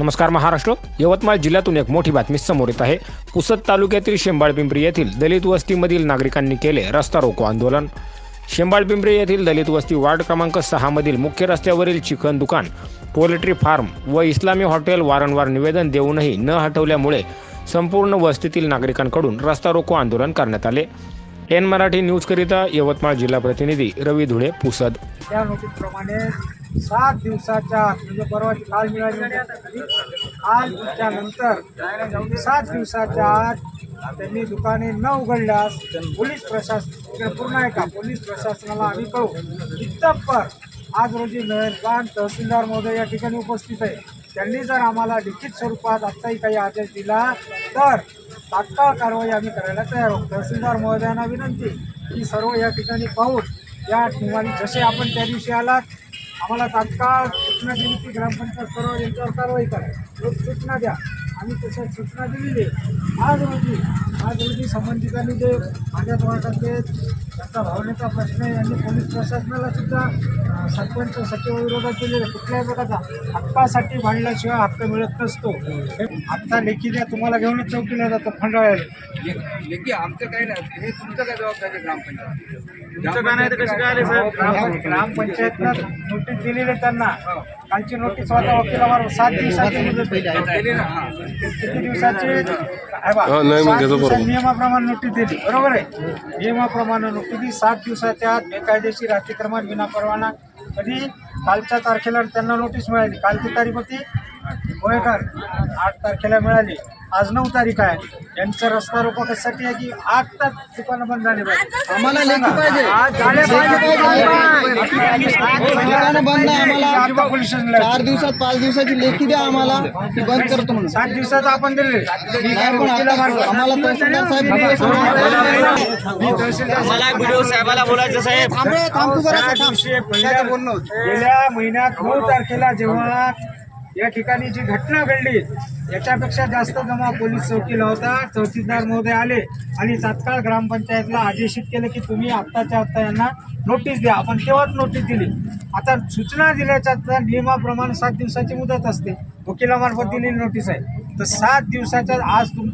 नमस्कार महाराष्ट्र. यवतमाळ जिल्ह्यातून एक मोठी बातमी समोर येत आहे. पुसद तालुक्यातील शेंबाळपिंपरी येथील दलित वस्तीमधील नागरिकांनी केले रस्ता रोको आंदोलन. शेंबाळपिंपरी येथील दलित वस्ती वार्ड क्रमांक सहामधील मुख्य रस्त्यावरील चिकन दुकान पोल्ट्री फार्म व इस्लामी हॉटेल वारंवार निवेदन देऊनही न हटवल्यामुळे संपूर्ण वस्तीतील नागरिकांकडून रस्ता रोको आंदोलन करण्यात आले. एन मराठी न्यूजकरिता यवतमाळ जिल्हा प्रतिनिधी रवी धुळे पुसद. त्या नोटीसप्रमाणे सात दिवसाच्या म्हणजे परवाची काल मिळाली होती. काल त्यानंतर सात दिवसाच्या आत त्यांनी दुकाने न उघडल्यास पोलीस प्रशासन पूर्ण आहे का? पोलीस प्रशासनाला आम्ही कळू इतपर आज रोजी मेहरबान तहसीलदार महोदय या ठिकाणी उपस्थित आहे. त्यांनी जर आम्हाला लिखित स्वरूपात आत्ताही काही आदेश दिला तर तात्काळ कारवाई आम्ही करायला तयार आहोत. तहसीलदार महोदयांना विनंती की सर्व या ठिकाणी पाहून या ठिकाणी जसे आपण त्या दिवशी आलात आम्हाला तात्काळ सूचना दिली की ग्रामपंचायत सर्व यांच्यावर कारवाई करा. लोक सूचना द्या. आम्ही तशा सूचना दिलेली आज रोजी आज रोजी संबंधितांनी जे माझ्यात वाटातले त्यांचा भावनेचा प्रश्न आहे. यांनी पोलीस प्रशासनाला सुद्धा सरपंच सचिवाविरोधात केलेले कुठल्याही प्रकारचा हक्कासाठी भांडल्याशिवाय हक्क मिळत नसतो. हे आत्ता लेखी द्या. तुम्हाला घेऊनच चौकीला जातं फंडाळ्याला. लेखी आमचं काही नाही. हे तुमचं काय जबाबदारी ग्रामपंचायत? तुमचं काय नाही तर कसं काय आले साहेब ग्राम- ग्रामपंचायतनं नोटीस दिलेली आहे त्यांना. कालची नोटीस होता वकिलावर सात दिवसाची मुदत आहे. दिली ना. किती दिवसाची? आहे बा, सात दिवसात नियमाप्रमाणे नोटीस दिली. बरोबर आहे? नियमाप्रमाणे नोटीस दिली. सात दिवसाच्या आत बेकायदेशीर अतिक्रमण विनापरवाना. कधी? कालच्या तारखेला त्यांना नोटीस मिळाली. कालची तारीख होती गोयकर आठ तारखेला मिळाली. आज नऊ तारीख आहे. यांचा रस्ता रोको कशासाठी आहे की आठ तास दुकानं बंद झाली पाहिजे? आम्हाला लेखी पाहिजे. आज झाले दुकानं बंद आहे आम्हाला. आम्हाला पोलीस स्टेशनला चार दिवसात पाच दिवसाची लेखी द्या आम्हाला. ती बंद करतो म्हणून. सात दिवसात आपण दिले. नाही पण आता आम्हाला तहसीलदार साहेब मी तहसीलदार मला व्हिडिओ साहेबाला बोलायचं साहेब. थांबे थांब तू जरा. त्या थांब. दिवशी पहिल्या गेल्या महिन्यात नऊ तारखेला जेव्हा या ठिकाणी जी घटना घडली याच्यापेक्षा जास्त जमा पोलीस चौकीला होता चौकीदार महोदय आले आणि तात्काळ ग्रामपंचायतला आदेशित केलं की तुम्ही आत्ताच्या आत्ता यांना नोटीस द्या. आपण तेव्हाच नोटीस दिली. आता सूचना दिल्याच्या नियमाप्रमाणे सात दिवसाची मुदत असते. वकिलामार्फत दिलेली नोटीस आहे. तर सात दिवसाच्या आज तुम